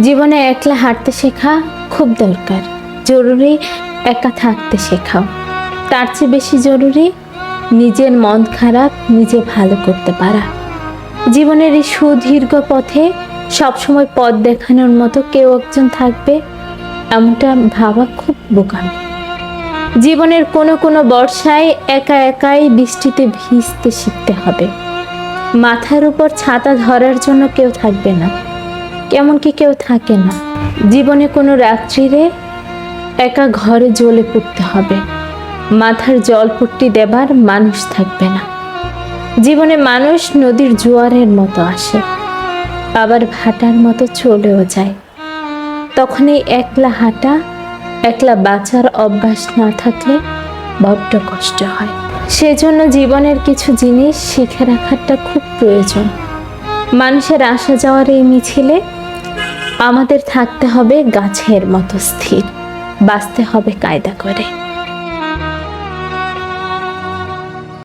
জীবনে একলা হাঁটতে শেখা খুব দরকার। জরুরি একা থাকতে শেখাও। তার চেয়ে বেশি জরুরি নিজের মন খারাপ নিজে ভালো করতে পারা। জীবনের এই সুদীর্ঘ পথে সবসময় পথ দেখানোর মতো কেউ একজন থাকবে এমনটা ভাবা খুব বোকামি। জীবনের কোনো কোনো বর্ষায় একা একাই বৃষ্টিতে ভিজতে শিখতে হবে। মাথার উপর ছাতা ধরার জন্য কেউ থাকবে না। কেমন কি কেউ থাকে না। জীবনে কোনো রাত্রিরে একা ঘরে জ্বলে পড়তে হবে। মাথার জলপট্টি দেবার মানুষ থাকবে না। জীবনে মানুষ নদীর জোয়ারের মতো আসে, আবার ভাটার মতো চলেও যায়। তখন এই একলা হাঁটা, একলা বাঁচার অভ্যাস না থাকলে বড্ড কষ্ট হয়। সেজন্য জীবনের কিছু জিনিস শিখে রাখাটা খুব প্রয়োজন। মানুষের আসা যাওয়ার এই মিছিলে আমাদের থাকতে হবে গাছের মতো স্থির। বাঁচতে হবে কায়দা করে।